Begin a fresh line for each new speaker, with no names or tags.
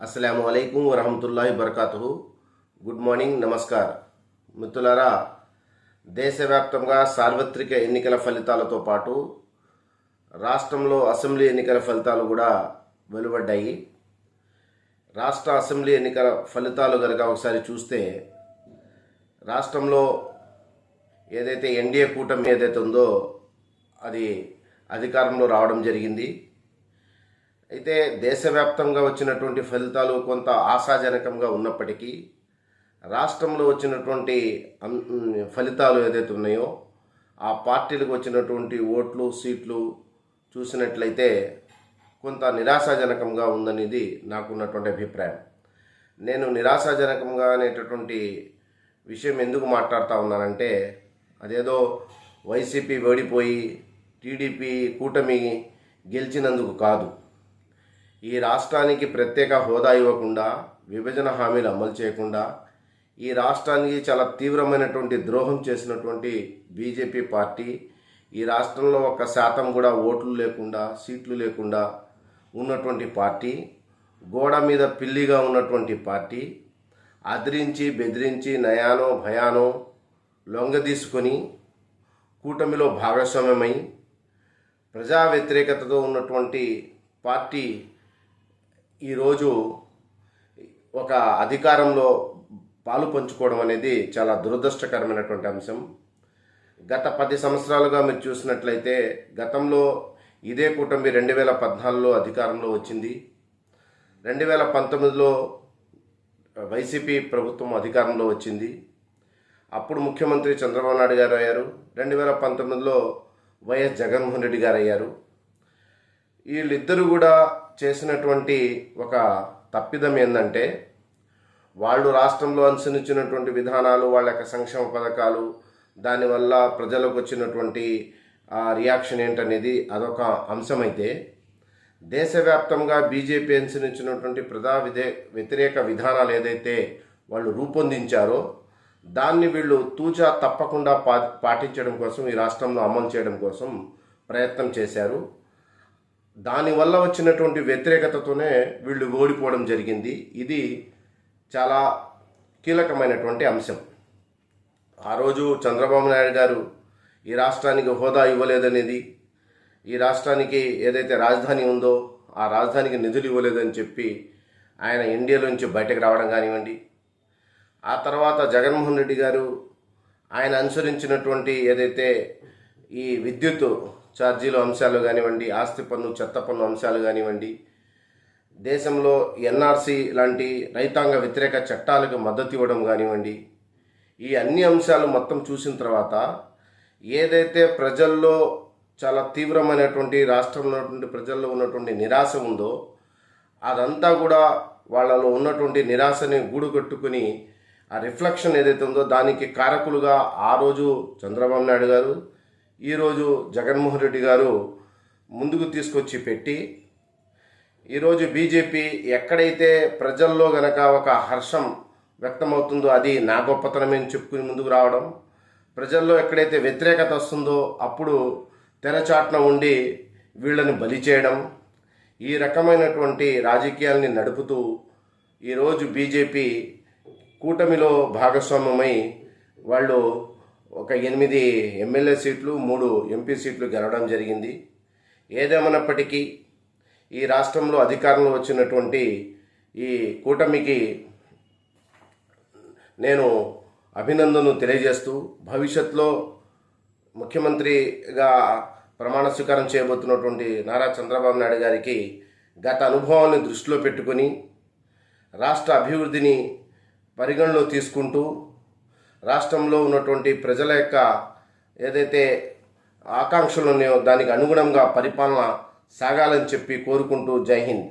అస్సలం అయికం వరహమతుల్లాహి బర్కాతు గుడ్ మార్నింగ్ నమస్కార్. మిత్రులారా దేశవ్యాప్తంగా సార్వత్రిక ఎన్నికల ఫలితాలతో పాటు రాష్ట్రంలో అసెంబ్లీ ఎన్నికల ఫలితాలు కూడా వెలువడ్డాయి. రాష్ట్ర అసెంబ్లీ ఎన్నికల ఫలితాలు కనుక ఒకసారి చూస్తే రాష్ట్రంలో ఏదైతే ఎన్డీఏ కూటమి ఏదైతే ఉందో అది అధికారంలో రావడం జరిగింది. అయితే దేశవ్యాప్తంగా వచ్చినటువంటి ఫలితాలు కొంత ఆశాజనకంగా ఉన్నప్పటికీ రాష్ట్రంలో వచ్చినటువంటి ఫలితాలు ఏదైతే ఉన్నాయో ఆ పార్టీలకు వచ్చినటువంటి ఓట్లు సీట్లు చూసినట్లయితే కొంత నిరాశాజనకంగా ఉందనేది నాకున్నటువంటి అభిప్రాయం. నేను నిరాశాజనకంగా అనేటటువంటి విషయం ఎందుకు మాట్లాడుతూ ఉన్నానంటే అదేదో వైసీపీ ఓడిపోయి టీడీపీ కూటమి గెలిచినందుకు కాదు. ఈ రాష్ట్రానికి ప్రత్యేక హోదా ఇవ్వకుండా విభజన హామీలు అమలు చేయకుండా ఈ రాష్ట్రానికి చాలా తీవ్రమైనటువంటి ద్రోహం చేసినటువంటి బీజేపీ పార్టీ ఈ రాష్ట్రంలో ఒక శాతం కూడా ఓట్లు లేకుండా సీట్లు లేకుండా ఉన్నటువంటి పార్టీ గోడ మీద పిల్లిగా ఉన్నటువంటి పార్టీ అదిరించి బెదిరించి నయానో భయానో లొంగ తీసుకొని కూటమిలో భాగస్వామ్యమై ప్రజా వ్యతిరేకతతో ఉన్నటువంటి పార్టీ ఈరోజు ఒక అధికారంలో పాలు పంచుకోవడం అనేది చాలా దురదృష్టకరమైనటువంటి అంశం. గత పది సంవత్సరాలుగా మీరు చూసినట్లయితే గతంలో ఇదే కూటమి రెండు వేల పద్నాలుగులో అధికారంలో వచ్చింది. రెండు వేల పంతొమ్మిదిలో వైసీపీ ప్రభుత్వం అధికారంలో వచ్చింది. అప్పుడు ముఖ్యమంత్రి చంద్రబాబు నాయుడు గారు అయ్యారు. రెండు వేల పంతొమ్మిదిలో వైఎస్ జగన్మోహన్ రెడ్డి గారు అయ్యారు. వీళ్ళిద్దరూ కూడా చేసినటువంటి ఒక తప్పిదం ఏంటంటే వాళ్ళు రాష్ట్రంలో అనుసరించినటువంటి విధానాలు వాళ్ళ యొక్క సంక్షేమ పథకాలు దానివల్ల ప్రజలకు వచ్చినటువంటి రియాక్షన్ ఏంటనేది అదొక అంశమైతే దేశవ్యాప్తంగా బీజేపీ అనుసరించినటువంటి ప్రజా విధే వ్యతిరేక విధానాలు ఏదైతే వాళ్ళు రూపొందించారో దాన్ని వీళ్ళు తూచా తప్పకుండా పా పాటించడం కోసం ఈ రాష్ట్రంలో అమలు చేయడం కోసం ప్రయత్నం చేశారు. దానివల్ల వచ్చినటువంటి వ్యతిరేకతతోనే వీళ్ళు ఓడిపోవడం జరిగింది. ఇది చాలా కీలకమైనటువంటి అంశం. ఆ రోజు చంద్రబాబు నాయుడు గారు ఈ రాష్ట్రానికి హోదా ఇవ్వలేదనేది ఈ రాష్ట్రానికి ఏదైతే రాజధాని ఉందో ఆ రాజధానికి నిధులు ఇవ్వలేదని చెప్పి ఆయన ఇండియాలోంచి బయటకు రావడం కానివ్వండి ఆ తర్వాత జగన్మోహన్ రెడ్డి గారు ఆయన అనుసరించినటువంటి ఏదైతే ఈ విద్యుత్ ఛార్జీల అంశాలు కానివ్వండి ఆస్తి పన్ను చెత్త పన్ను అంశాలు కానివ్వండి దేశంలో ఎన్ఆర్సీ లాంటి రైతాంగ వ్యతిరేక చట్టాలకు మద్దతు ఇవ్వడం కానివ్వండి ఈ అన్ని అంశాలు మొత్తం చూసిన తర్వాత ఏదైతే ప్రజల్లో చాలా తీవ్రమైనటువంటి రాష్ట్రంలో ఉన్నటువంటి ప్రజల్లో ఉన్నటువంటి నిరాశ ఉందో అదంతా కూడా వాళ్ళలో ఉన్నటువంటి నిరాశని గూడు కట్టుకుని ఆ రిఫ్లెక్షన్ ఏదైతే ఉందో దానికి కారకులుగా ఆ రోజు చంద్రబాబు నాయుడు గారు ఈరోజు జగన్మోహన్ రెడ్డి గారు ముందుకు తీసుకొచ్చి పెట్టి ఈరోజు బీజేపీ ఎక్కడైతే ప్రజల్లో గనక ఒక హర్షం వ్యక్తమవుతుందో అది నా గొప్పతనమేని చెప్పుకుని ముందుకు రావడం ప్రజల్లో ఎక్కడైతే వ్యతిరేకత వస్తుందో అప్పుడు తెరచాట్న ఉండి వీళ్ళని బలి చేయడం ఈ రకమైనటువంటి రాజకీయాల్ని నడుపుతూ ఈరోజు బీజేపీ కూటమిలో భాగస్వామ్యమై వాళ్ళు ఒక ఎనిమిది ఎమ్మెల్యే సీట్లు మూడు ఎంపీ సీట్లు గెలవడం జరిగింది. ఏదేమన్నప్పటికీ ఈ రాష్ట్రంలో అధికారంలో వచ్చినటువంటి ఈ కూటమికి నేను అభినందనను తెలియజేస్తూ భవిష్యత్తులో ముఖ్యమంత్రిగా ప్రమాణ స్వీకారం చేయబోతున్నటువంటి నారా చంద్రబాబు నాయుడు గారికి గత అనుభవాన్ని దృష్టిలో పెట్టుకొని రాష్ట్ర అభివృద్ధిని పరిగణలో తీసుకుంటూ రాష్ట్రంలో ఉన్నటువంటి ప్రజల యొక్క ఏదైతే ఆకాంక్షలు ఉన్నాయో దానికి అనుగుణంగా పరిపాలన సాగాలని చెప్పి కోరుకుంటూ జై హింద్.